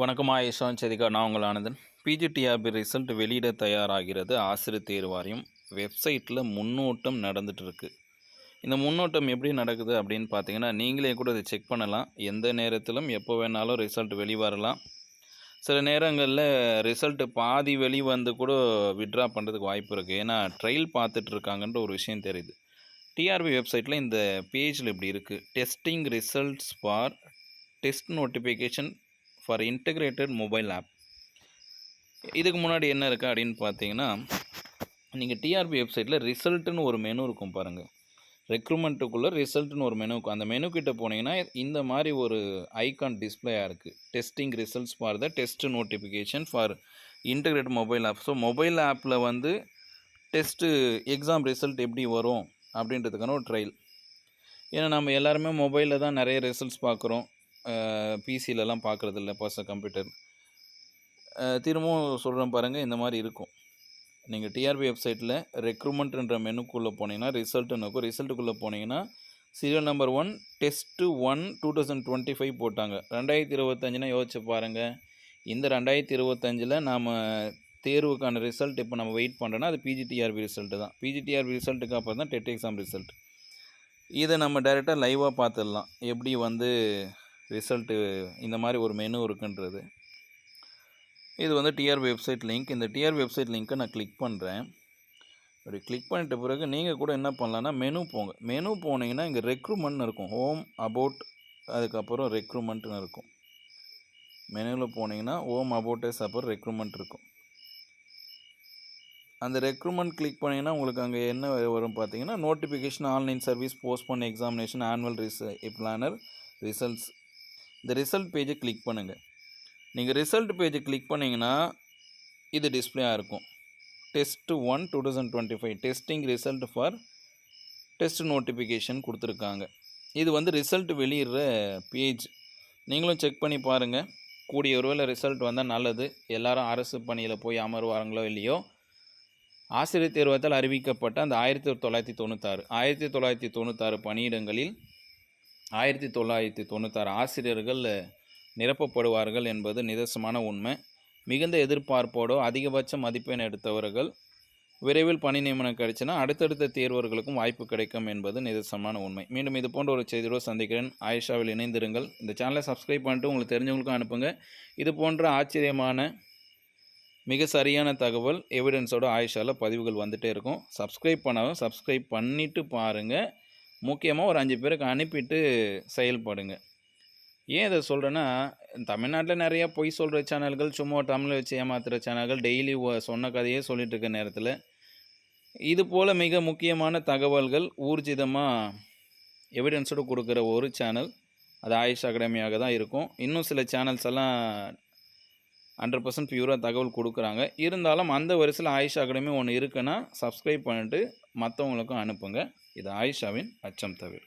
வணக்கம் ஆயுஷான் சரிகா நான் உங்கள் ஆனந்தன். பிஜிடிஆர்பி ரிசல்ட் வெளியிட தயாராகிறது ஆசிரியர் தேர்வாரியம் வெப்சைட்டில் முன்னோட்டம் நடந்துகிட்ருக்கு இந்த முன்னோட்டம் எப்படி நடக்குது அப்படின்னு பார்த்தீங்கன்னா நீங்களே கூட இதை செக் பண்ணலாம். எந்த நேரத்திலும் எப்போ வேணாலும் ரிசல்ட் வெளிவரலாம். சில நேரங்களில் ரிசல்ட் பாதி வெளி வந்து கூட விட்ரா பண்ணுறதுக்கு வாய்ப்பு இருக்குது ஏன்னா ட்ரையல் பார்த்துட்ருக்காங்கன்ற ஒரு விஷயம் தெரியுது. டிஆர்பி வெப்சைட்டில் இந்த பேஜில் இப்படி இருக்குது testing results for test notification for integrated mobile app இதுக்கு முன்னாடி என்ன இருக்குது அப்படின்னு பார்த்தீங்கன்னா நீங்கள் டிஆர்பி வெப்சைட்டில் ரிசல்ட்டுன்னு ஒரு மெனு இருக்கும் பாருங்கள் ரெக்ரூட்மெண்ட்டுக்குள்ளே ரிசல்ட்னு ஒரு மெனு இருக்கும். அந்த மெனு கிட்ட போனீங்கன்னா இந்த மாதிரி ஒரு ஐக்கான் டிஸ்பிளேயாக இருக்குது testing results for the test notification for integrate mobile app so mobile ஆப்பில் வந்து டெஸ்ட்டு எக்ஸாம் ரிசல்ட் எப்படி வரும் அப்படின்றதுக்கான ஒரு ட்ரையல் ஏன்னா நம்ம எல்லாருமே மொபைலில் தான் நிறைய ரிசல்ட்ஸ் பார்க்குறோம். பிசிலலாம் பார்க்குறது இல்லை பர்சனல் கம்ப்யூட்டர் திரும்பவும் சொல்கிறேன் பாருங்கள் இந்த மாதிரி இருக்கும். நீங்கள் டிஆர்பி வெப்சைட்டில் ரெக்ரூட்மெண்ட்ன்ற மெனுக்குள்ளே போனீங்கன்னா ரிசல்ட்டுன்னு இருக்கும். ரிசல்ட்டுக்குள்ளே போனீங்கன்னா serial number one test one two thousand twenty five போட்டாங்க. ரெண்டாயிரத்தி இருபத்தஞ்சுனா யோசிச்சு பாருங்கள் இந்த ரெண்டாயிரத்தி இருபத்தஞ்சில் நாம் தேர்வுக்கான ரிசல்ட் இப்போ நம்ம வெயிட் பண்ணுறோன்னா அது பிஜிடிஆர்பி ரிசல்ட்டு தான். பிஜிடிஆர்பி ரிசல்ட்டுக்கு அப்புறம் தான் டெட் எக்ஸாம் ரிசல்ட் இதை நம்ம டைரெக்டாக லைவாக பார்த்துடலாம். எப்படி வந்து ரிசல்ட்டு இந்த மாதிரி ஒரு மெனு இருக்குன்றது. இது வந்து டிஆர் வெப்சைட் லிங்க் இந்த டிஆர் வெப்சைட் லிங்க்கை நான் கிளிக் பண்ணுறேன் அப்படி கிளிக் பண்ணிட்ட பிறகு நீங்கள் கூட என்ன பண்ணலான்னா மெனு போங்க. மெனு போனீங்கன்னா இங்கே ரெக்ரூட்மெண்ட்னு இருக்கும். ஹோம் அபவுட் அதுக்கப்புறம் ரெக்ரூட்மெண்ட்னு இருக்கும். மெனுவில் போனீங்கன்னா ஹோம் அபவுட்டஸ் அப்புறம் ரெக்ரூட்மெண்ட் இருக்கும். அந்த ரெக்ரூட்மெண்ட் கிளிக் பண்ணிங்கன்னா உங்களுக்கு அங்கே என்ன வரும் பார்த்தீங்கன்னா நோட்டிஃபிகேஷன் ஆன்லைன் சர்வீஸ் போஸ்ட் பண்ண எக்ஸாமினேஷன் ஆனுவல் ரிச பிளானர் ரிசல்ட்ஸ் இந்த ரிசல்ட் பேஜை கிளிக் பண்ணுங்கள் நீங்கள் ரிசல்ட் பேஜை கிளிக் பண்ணிங்கன்னா இது டிஸ்பிளே இருக்கும். Test one two thousand twenty five testing result for test notification கொடுத்துருக்காங்க. இது வந்து ரிசல்ட் வெளியிடுற பேஜ் நீங்களும் செக் பண்ணி பாருங்கள் கூடிய ஒருவேளை ரிசல்ட் வந்தால் நல்லது. எல்லாரும் அரசு பணியில் போய் அமர்வாங்களோ இல்லையோ? ஆசிரியர் தேர்வத்தால் அறிவிக்கப்பட்ட அந்த ஆயிரத்தி தொள்ளாயிரத்தி தொண்ணூத்தாறு. ஆயிரத்தி தொள்ளாயிரத்தி தொண்ணூத்தாறு பணியிடங்களில் ஆயிரத்தி தொள்ளாயிரத்தி தொண்ணூத்தாறு ஆசிரியர்கள் நிரப்பப்படுவார்கள் என்பது நிதர்சனமான உண்மை. மிகுந்த எதிர்பார்ப்போடோ அதிகபட்ச மதிப்பெண் எடுத்தவர்கள் விரைவில் பணி நியமனம் கிடைச்சுன்னா அடுத்தடுத்த தேர்வர்களுக்கும் வாய்ப்பு கிடைக்கும் என்பது நிதர்சனமான உண்மை. மீண்டும் இது போன்ற ஒரு செய்தியோடு சந்திக்கிறேன். ஆயிஷாவில் இணைந்திருங்கள். இந்த சேனலை சப்ஸ்கிரைப் பண்ணிட்டு உங்களுக்கு தெரிஞ்சவங்களுக்கும் அனுப்புங்க. இது போன்ற ஆச்சரியமான மிக சரியான தகவல் எவிடன்ஸோட ஆயிஷாவில் பதிவுகள் வந்துகிட்டே இருக்கும். சப்ஸ்கிரைப் பண்ணாலும் சப்ஸ்கிரைப் பண்ணிவிட்டு பாருங்கள் முக்கியமாக ஒரு அஞ்சு பேருக்கு அனுப்பிட்டு செயல்படுங்க. ஏன் இதை சொல்கிறேன்னா தமிழ்நாட்டில் நிறையா பொய் சொல்கிற சேனல்கள் சும்மா தமிழை வச்சு ஏமாத்துகிற சேனல்கள் டெய்லி சொன்ன கதையே சொல்லிட்டு இருக்க நேரத்தில். இது போல் மிக முக்கியமான தகவல்கள் ஊர்ஜிதமாக எவிடன்ஸோடு கொடுக்குற ஒரு சேனல் அது ஆயுஷ் அகாடமியாக தான் இருக்கும். இன்னும் சில சேனல்ஸ் எல்லாம் ஹண்ட்ரட் பர்சன்ட் பியூராக தகவல் கொடுக்குறாங்க. இருந்தாலும் அந்த வரிசையில் ஆயிஷா அகாடமி ஒன்று இருக்குன்னா சப்ஸ்கிரைப் பண்ணிட்டு மற்றவங்களுக்கும் அனுப்புங்க. இது ஆயிஷாவின் அச்சம் தவிர.